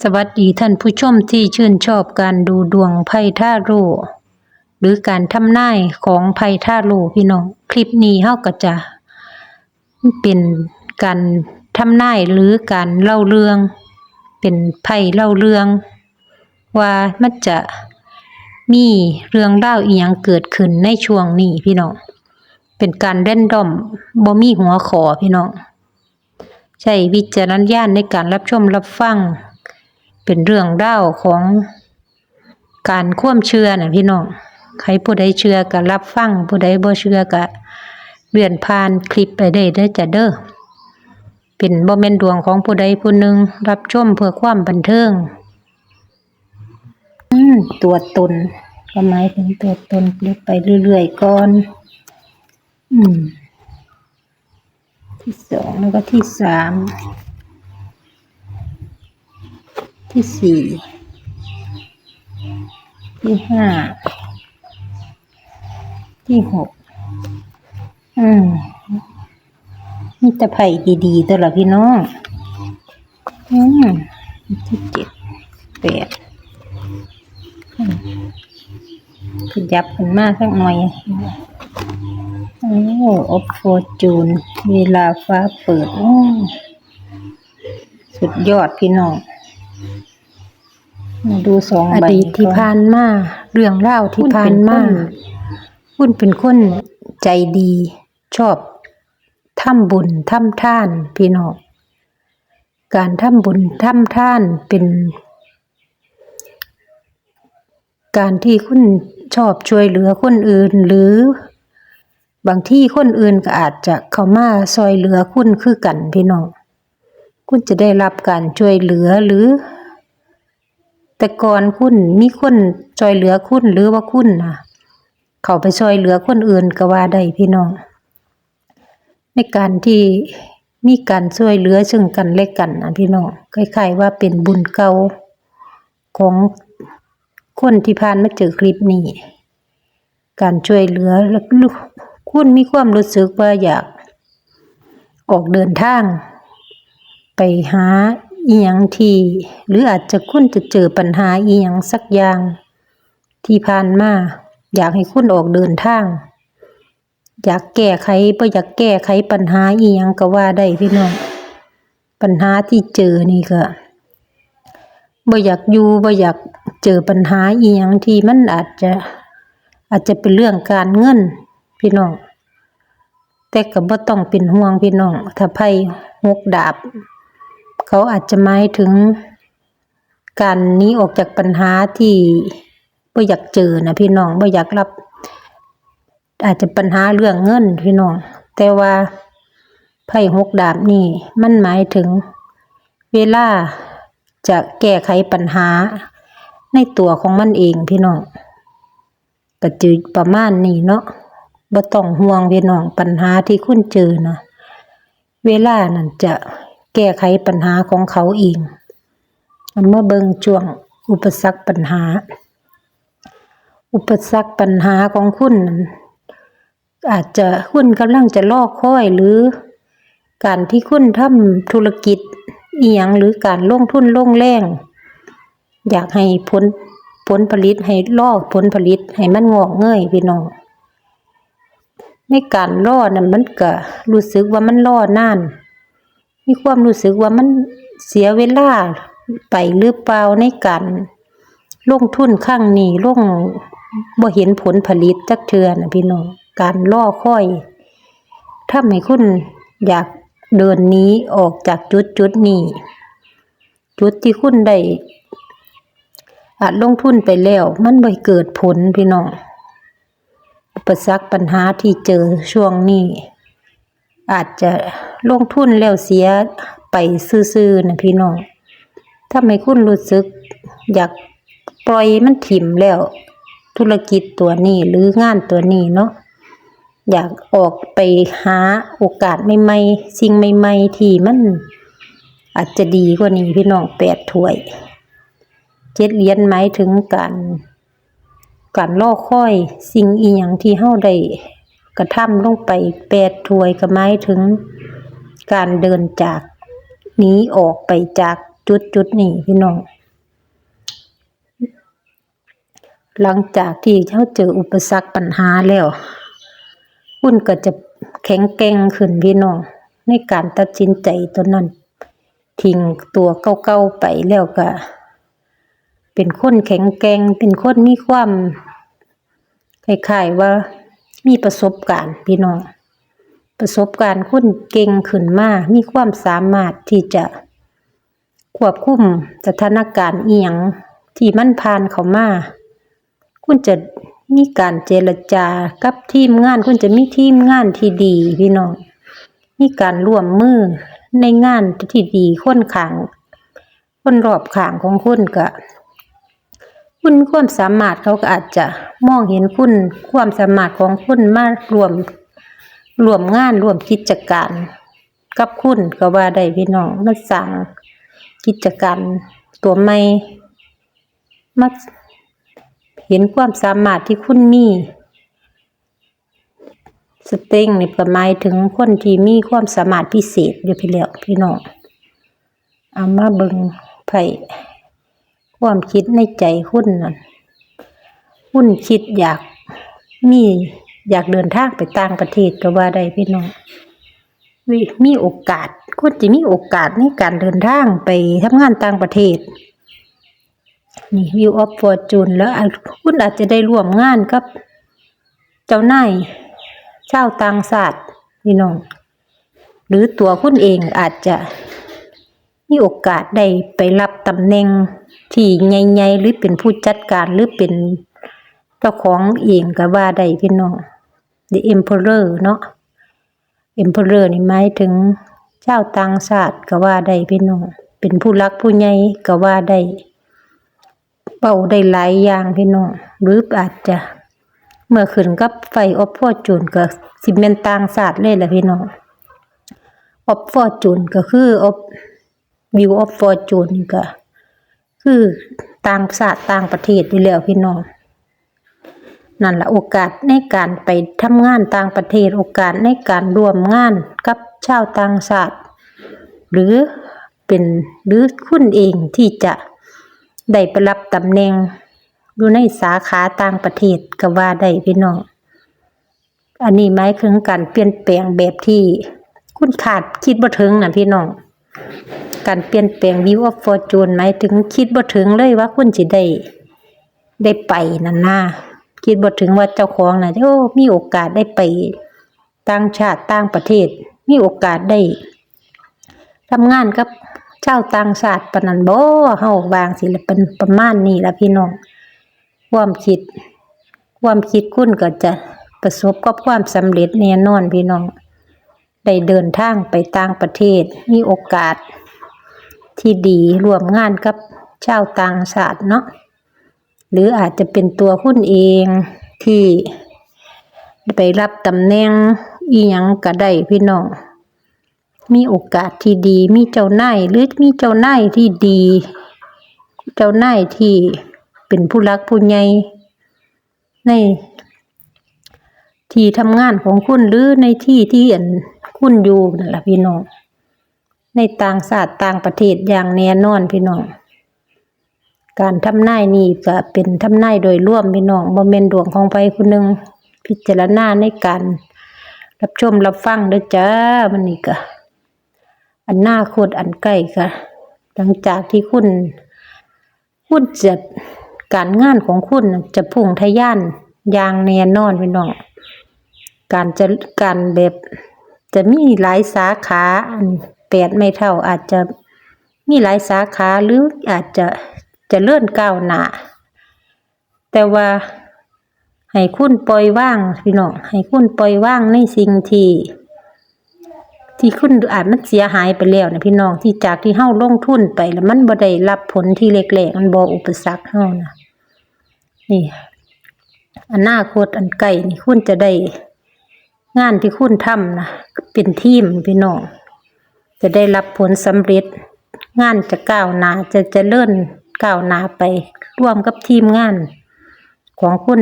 สวัสดีท่านผู้ชมที่ชื่นชอบการดูดวงไพ่ท่าโร่หรือการทำนายของไพ่ท่าโร่พี่น้อง คลิปนี้เฮาก็จะ เป็นการทำนายหรือการเล่าเรื่อง เป็นไพ่เล่าเรื่อง ว่ามันจะมีเรื่องเล่าอีหยังเกิดขึ้นในช่วงนี้พี่น้อง เป็นการเล่นดอมบ่มีหัวขอพี่น้อง ใช้วิจารณญาณในการรับชมรับฟัง เป็นเรื่องเล่าของการความเชื่อนะพี่น้องใครผู้ใดเชื่อก็รับฟังผู้ใดบ่เชื่อก็เลื่อนผ่านคลิปไปได้เด้อจะเด้อเป็นบ่แม่นดวงของผู้ใดผู้หนึ่งรับชมเพื่อความบันเทิงอืมตัวตนก็หมายถึงตัวตนเรียกไปเรื่อยๆก่อน อืม ที่สองแล้วก็ที่สาม ที่สี่ ที่ห้า ที่หก อืมมีแต่ไผ่ดีๆตัวละพี่น้อง อืมที่เจ็ดแปดอืมขยับขึ้นมาสักหน่อยโอ้ออฟโฟจูน เวลาฟ้าเปิด โอ้ สุดยอดพี่น้อง ดูสองอใบดีตที่ผ่านมาเรื่องเล่าวที่ผ่านมาคุณเป็นคนใจดี ชอบทำบุญทำทานพี่น้องการทำบุญทำทานเป็น การที่คุณชอบช่วยเหลือคนอื่นหรือบางที่คนอื่นก็อาจจะเข้ามาซอยเหลือคุณคือกันพี่น้องคุณจะได้รับการช่วยเหลือหรือ แต่ก่อนคุณมีคนช่วยเหลือคุณหรือว่าคุณนะเขาไปช่วยเหลือคนอื่นก็ว่าได้พี่น้อง ในการที่มีการช่วยเหลือซึ่งกันและกันนะพี่น้องคล้ายๆว่าเป็นบุญเก่าของคนที่ผ่านมาเจอคลิปนี้ การช่วยเหลือล้วคุณมีความรู้สึกว่าอยาก ออกเดินทาง ไปหา อีหยังที่หรืออาจจะคุณจะเจอปัญหาอีหยังสักอย่าง ที่ผ่านมาอยากให้คุณออกเดินทาง อยากแก้ไขบ่อยากแก้ไขปัญหาอีหยังก็ว่าได้พี่น้องปัญหาที่เจอนี่ก็บ่อยากอยู่บ่อยากเจอปัญหาอีหยังที่มันอาจจะอาจจะเป็นเรื่องการเงินพี่น้องแต่ก็บ่ต้องเป็นห่วงพี่น้องถ้าไพ่หกดาบ เขาอาจจะหมายถึงการหนี้ออกจากปัญหาที่บ่อยากเจอนะพี่น้องบ่อยากรับ อาจจะปัญหาเรื่องเงินพี่น้อง แต่ว่าไพ่หกดาบนี่มันหมายถึง เวลาจะแก้ไขปัญหาในตัวของมันเองพี่น้องก็จืดประมาณนี้เนาะบ่ต้องห่วงพี่น้องปัญหาที่คุณเจอนะเวลานั้นจะ แก้ไขปัญหาของเขาเองเอามาเบิงช่วงอุปสรรคปัญหา อุปสรรคปัญหาของคุณ อาจจะคุณกำลังจะลอกค่อยหรือ การที่คุณทำธุรกิจอียงหรือการลงทุนลงแรงอยากให้ผลผลผลิตให้ลอกผลผลิตให้มันงอกเงยพี่น้องในการล่อนั้นมันก็รู้สึกว่ามันล่อนาน มีความรู้สึกว่ามันเสียเวลาไปหรือเปล่าในการลงทุนข้างนี้ลงบ่เห็นผลผลิตจักเทือนะพี่น้องการล่อค่อยทำให้คุณอยากเดินนี้ออกจากจุดจุดนี้ จุดที่คุณได้อาจลงทุนไปแล้ว มันบ่เกิดผลพี่น้องอุปสรรคปัญหาที่เจอช่วงนี้ อาจจะลงทุนแล้วเสียไปซื่อๆนะพี่น้องถ้าไม่คุณรู้สึก อยากปล่อยมันถิ่มแล้ว ธุรกิจตัวนี้หรืองานตัวนี้เนาะอยากออกไปหาโอกาสใหม่ๆสิ่งใหม่ๆที่มันอาจจะดีกว่านี้พี่น้องแปดถ้วยเจ็ดเหรียญหมายถึงการการล่อค่อย สิ่งอีหยังที่เฮาได้ กระทำลงไปแปดถวยก็หมายถึงการเดินจากหนีออกไปจากจุดจุดนี้พี่น้อง หลังจากที่เขาเจออุปสรรคปัญหาแล้วคุณก็จะแข็งแกร่งขึ้นพี่น้อง ในการตัดสินใจตัวนั้น ทิ้งตัวเก่าๆไปแล้วก็ เป็นคนแข็งแกร่งเป็นคนมีความคล้ายๆว่า มีประสบการณ์พี่น้อง ประสบการณ์คนเก่งขึ้นมามีความสามารถที่จะควบคุมสถานการณ์เอียงที่มันผ่านเขามาคุณจะมีการเจรจากับทีมงาน คุณจะมีทีมงานที่ดีพี่น้อง มีการร่วมมือในงานที่ดีคนข้างคนรอบขางของคุณก็ คุณความสามารถเขาก็อาจจะมองเห็นคุณความสามารถของคุณมารวมรวมงานรวมกิจการ กับคุณก็ว่าได้พี่น้องมาสั่งกิจการตัวใหม่มาเห็นความสามารถที่คุณมีสเต็งนี่ก็หมายถึงคนที่มีความสามารถพิเศษอยู่พี่แล้วพี่น้องเอามาเบิ่งไผ ความคิดในใจคุณนั่นคุณคิดอยากมีอยากเดินทางไปต่างประเทศก็ว่าได้พี่น้องมีโอกาสคุณจะมีโอกาสในการเดินทางไปทำงานต่างประเทศ นี่ View of Fortune แล้วคุณอาจจะได้ร่วมงานกับ เจ้านายชาต่างชาติพี่น้อง หรือตัวคุณเองอาจจะมีโอกาสได้ไปรับตำแหน่ง ที่ใหญ่ๆหรือเป็นผู้จัดการหรือเป็นเจ้าของเองก็ว่าได้พี่น้อง The Emperor เนาะ Emperor นี่หมายถึงชาต่างชาติก็ว่าได้พี่น้อง เป็นผู้รักผู้ใหญ่ก็ว่าได้เป่าได้หลายอย่างพี่น้อง หรืออาจจะเมื่อขึ้นกับไฟออฟฟอร์จูนก็สิเมนต่างศาสตร์เลยแหละพี่น้องออฟฟอร์จูนก็คือออฟวิวออฟฟอร์จูนก็ คือต่างศาสตร์ต่างประเทศอยู่แล้วพี่น้องนั่นแหละโอกาสในการไปทำงานต่างประเทศโอกาสในการร่วมงานกับชาวต่างชาติหรือเป็นหรือคุณเองที่จะได้ไปรับตำแหน่งอยู่ในสาขาต่างประเทศก็ว่าได้พี่น้อง อันนี้หมายถึงการเปลี่ยนแปลงแบบที่คุณขาดคิดบ่ถึงนะพี่น้อง การเปลี่ยนแปลง view of fortune หมายถึงคิดบ่ถึงเลยว่าคุณสิได้ได้ไปนั่นนะคิดบ่ถึงว่าเจ้าของน่ะโอ้มีโอกาสได้ไปต่างชาติต่างประเทศ มีโอกาสได้ทำงานกับชาต่างชาติปนนั้นบ่เฮาวางสิลป็นประมาณนี้ละพี่น้องความคิด ความคิดคุณก็จะประสบกับความสำเร็จแน่นอนพี่น้อง ได้เดินทางไปต่างประเทศมีโอกาส ที่ดีร่วมงานกับชาวต่างชาติเนาะหรืออาจจะเป็นตัวคุณเองที่ไปรับตำแหน่งอีหยังก็ได้พี่น้อง มีโอกาสที่ดี มีเจ้านายหรือมีเจ้านายที่ดี เจ้านายที่เป็นผู้รักผู้ใหญ่ใน ที่ทำงานของคุณหรือในที่ที่อันคุณอยู่นั่นแหละพี่น้อง ในต่างศาสตร์ต่างประเทศอย่างแน่นอนพี่น้อง การทำนายนี่ก็เป็นทำนายโดยร่วมพี่น้องบ่แม่นดวงของไผผู้หนึ่งพิจารณาในการรับชมรับฟังเด้อจ้ามันนี่ก็อันหน้าโคตรอันใกล้ก็หลังจากที่คุณ คุณจะการงานของคุณจะพุ่งทะยานอย่างแน่นอนพี่น้อง การจะการแบบจะมีหลายสาขาแปดไม่เท่าอาจจะมีหลายสาขาหรืออาจจะจะเลื่อนก้าวหน้าแต่ว่าให้คุณปล่อยว่างพี่น้องให้คุณปล่อยว่างในสิ่งที่ที่คุณอาจมันเสียหายไปแล้วนะพี่น้องที่จากที่เฮาลงทุนไปแล้วมันบ่ได้รับผลที่เล็กๆมันบ่อุปสรรคเฮานะนี่อนาคตอันไกลนี่คุณจะได้ งานที่คุณทำนะเป็นทีมพี่น้องจะได้รับผลสำเร็จ งานจะก้าวหน้าจะจะเลื่อนก้าวหน้าไป ร่วมกับทีมงาน ของคุณ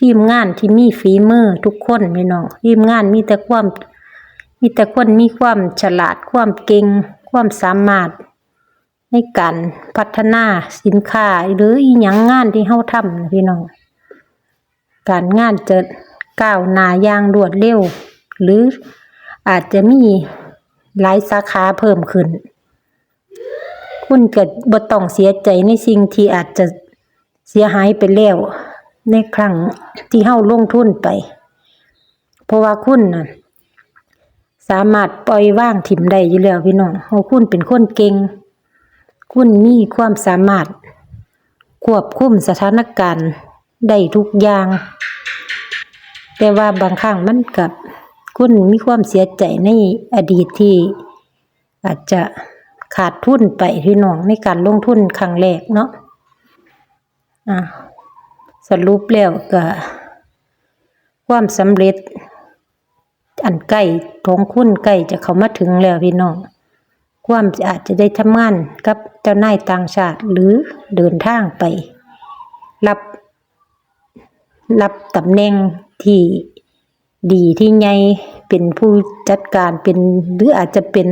ทีมงานที่มีฝีมือทุกคนพี่น้องทีมงานมีแต่ความมีแต่คนมีความฉลาดความเก่งความสามารถ ในการพัฒนาสินค้าหรืออีหยังงานที่เฮาทำนะพี่น้องการงานจะ ก้าวหน้าอย่างรวดเร็ว หรืออาจจะมีหลายสาขาเพิ่มขึ้น คุณเก็บ่ต้องเสียใจในสิ่งที่อาจจะเสียหายไปแล้ว ในครั้งที่เฮาลงทุนไป เพราะว่าคุณน่ะสามารถปล่อยว่างถิ่มได้อยู่แล้วพี่น้องเพราคุณเป็นคนเก่ง คุณมีความสามารถควบคุมสถานการณ์ได้ทุกอย่าง แต่ว่าบางครั้งมันกับคุณมีความเสียใจในอดีตที่ อาจจะขาดทุนไปพี่น้องในการลงทุนครั้งแรกเนาะอะสรุปแล้วก็ความสำเร็จ อันใกล้ของคุณใกล้จะเข้ามาถึงแล้วพี่น้องความอาจจะได้ทำงานกับเจ้านายต่างชาติหรือเดินทางไป รับรับตำแหน่ง ที่ดีที่ใหญ่เป็นผู้จัดการเป็น หรืออาจจะเป็น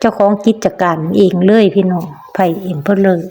เจ้าของกิจการเองเลยพี่น้องไผ่เอ็มเพลเลอร์